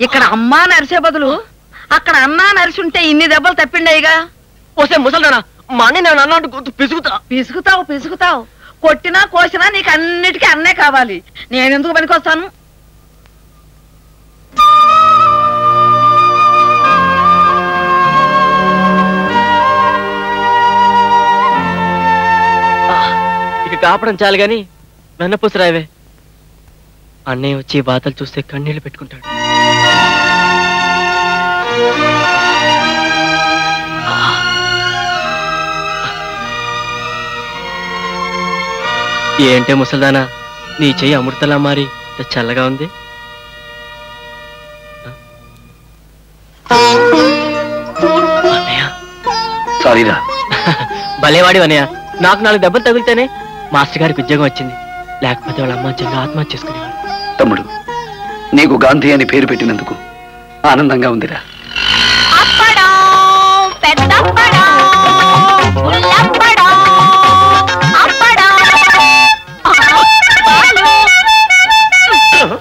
ఇక్కడ అమ్మా నరిసే బదులు అక్కడ అన్నా నరిసి ఉంటే ఇన్ని దెబ్బలు తప్పిండేగా వస్తే ముసల్దానా మా అన్న నేను అన్నట్టు గుర్తు పిసుకుతా. పిసుకుతావు పిసుకుతావు. కొట్టినా కోసినా నీకు అన్నిటికీ అన్నే కావాలి. నేనెందుకు పనికొస్తాను? ఇక కాపడం చాలు గాని వెన్నపూసి రావే అన్నయ్య వచ్చి బాధలు చూస్తే కన్నీళ్ళు పెట్టుకుంటాడు. ఏంటే ముసల్దానా? నీ చెయ్యి అమృతలా మారి చల్లగా ఉంది? సారీరా. భలేవాడి అన్నయ్య. నాకు నాలుగు దెబ్బలు తగిలితేనే మాస్టర్ గారికి ఉద్యోగం వచ్చింది. లేకపోతే వాళ్ళ అమ్మ చెల్లి ఆత్మహత్య చేసుకునేవాడు తమ్ముడు నీకు గాంధీ అని పేరు పెట్టినందుకు ఆనందంగా ఉందిరా.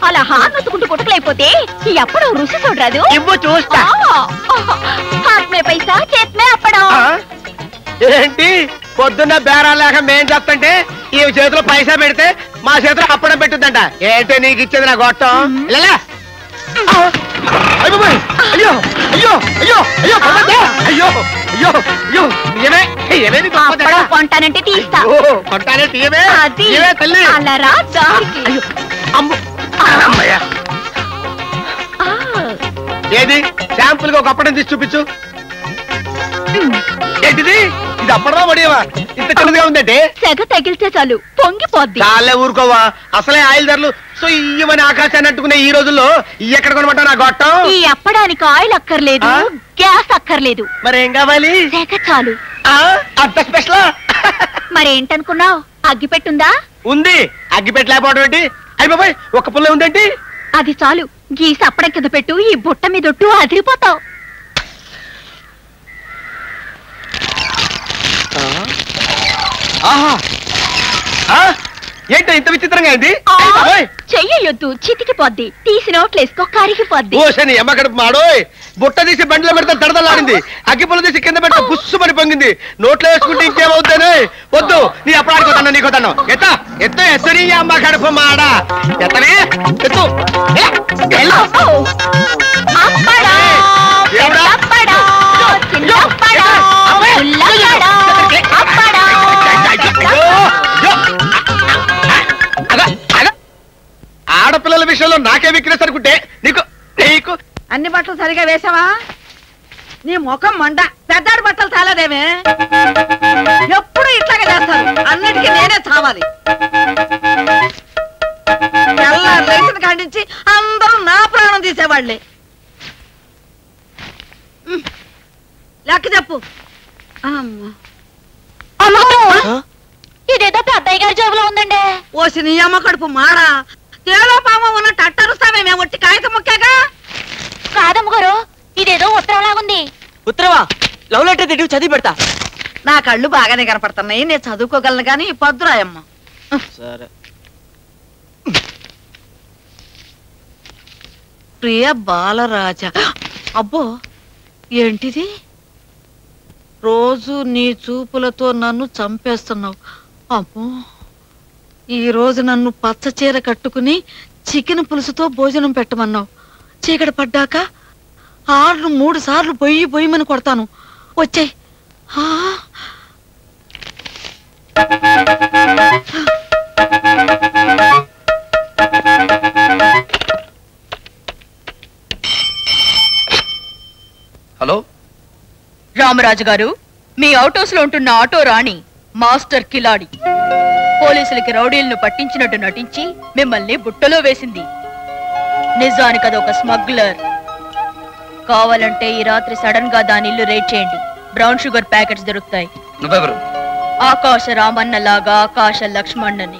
అలా హార్నెత్తుకుంటూ కొట్టుకులైపోతే ఈ అప్పడం రుచి చూడరాదు? ఇవ్వు చూస్తా. హాత్మే పైసా చేత్మే అప్పడం ఏంటి? పొద్దున్న బేరాలు లేక మేం చెప్తుంటే ఈ చేతిలో పైసా పెడితే మా చేతిలో అప్పడం పెట్టుద్దంట ఏంటి నీకు ఇచ్చేది నా గొట్టం ఇలాలా? ఆ! అయ్య బాబోయ్! అయ్యో అయ్యో అయ్యో అయ్యో పడవద్దా? అయ్యో అయ్యో అయ్యో ఏమే ఏమే నీకు అప్పడం గొప్పదా? కొంటానంటే తీస్తా ఓ, కొట్టానే తీయమే అది తీయమే తల్లి అలా రా దారికి అమ్ము అమ్మయ్య. ఆ. ఏది శాంపుల్గా ఒక అప్పడం తీసి చూపించు ఏంటిది ఇది అప్పడమా పడేవా? ఇంత చిన్నదిగా ఉందంటే? సెగ తగిలితే చాలు. పొంగిపోద్ది. చాలే ఊరుకోవా? అసలే ఆయిల్ ధరలు సో ఇయ్యమని ఆకాశాన్ని అంటుకునే ఈ రోజుల్లో ఎక్కడ కొనమంటా నా గొట్టం? ఈ అప్పడానికి ఆయిల్ అక్కర్లేదు ఆ? గ్యాస్ అక్కర్లేదు. మరి ఏం కావాలి? సెగ చాలు. ఆ, అంత స్పెషల్? మరేంటనుకున్నావు అగ్గిపెట్టుందా? ఉంది. అగ్గి పెట్టలేకపోవడం ఏంటి? అయ్యి బాబాయ్ ఒక్క పుల్ల ఉందేంటి? అది చాలు. గీసి అప్పడం కింద పెట్టు ఈ బుట్ట మీదొట్టు అదిరిపోతావు. ఆహా. ఏంటో ఇంత విచిత్రంగా అయింది చెయ్యొద్దు చితికిపోద్ది. తీసి నోట్లేసుకో కరిగిపోద్ది. ఓసని అమ్మ కడుపు మాడోయ్ బుట్ట తీసి బండిలో పెడితే దడదలాడింది అగ్గిపుల్ల తీసి కింద పెడితే బుస్సు పని పొంగింది. నోట్లో వేసుకుంటే ఇంకేమవుతానే వద్దు నీ అప్పుడు కొతాను నీకు కొతాను ఎత్త ఎత్త ఎత్తు నీ అమ్మ కడుపు మాడ. ఎత్తనే ఎత్తు. ఆడపిల్లల విషయంలో నాకే వీక్నెస్ అనుకుంటే నీకు నీకు. అన్ని బట్టలు సరిగా వేసావా? నీ ముఖం మండ పెద్దాడి బట్టలు చాలాదేమే ఎప్పుడు ఇట్లాగే చేస్తారు? అన్నిటికీ నేనే చావాలి. కాడించి అందరూ నా ప్రాణం తీసేవాళ్ళే ఉమ్. లెక్క చెప్పు. అమ్మా. ఇదేదో పెద్దయ్య గారి జోబులో ఉందండి. ఓసి నీ అమ్మ కడుపు మాడా? తేలో పామ ఉన్నట్టు అట్టరుస్తామే మేము ఒట్టి కాగితం ముక్కాగా? కాదమ్మ గారు ఇదేదో ఉత్తరం లాగుంది ఉత్తరవా లవ్ లెటర్ తిరిగి చదివి పెడతా. నా కళ్ళు బాగానే కనపడుతున్నాయి నేను చదువుకోగలను కానీ పద్దురాయమ్మ. సరే. ప్రియ బాలరాజ అబ్బో ఏంటిది? రోజు నీ చూపులతో నన్ను చంపేస్తున్నావు. అబ్బో ఈ రోజు నన్ను పచ్చ చీర కట్టుకుని చికెన్ పులుసుతో భోజనం పెట్టమన్నావు. చీకటి పడ్డాక ఆర్లు మూడు సార్లు పొయ్యి పొయ్యమని కొడతాను. వచ్చాయి. హలో? రామరాజు గారు మీ అవుట్ హౌస్లో ఉంటున్న ఆటో రాణి మాస్టర్ కిలాడి. పోలీసులకి రౌడీలను పట్టించినట్టు నటించి మిమ్మల్ని బుట్టలో వేసింది. నిజానికి అదొక స్మగ్లర్. కావాలంటే ఈ రాత్రి సడన్గా దాని ఇల్లు రేట్ చేయండి. బ్రౌన్ షుగర్ ప్యాకెట్స్ దొరుకుతాయి. ఆకాశ రామన్న లాగా ఆకాశ లక్ష్మణ్ణని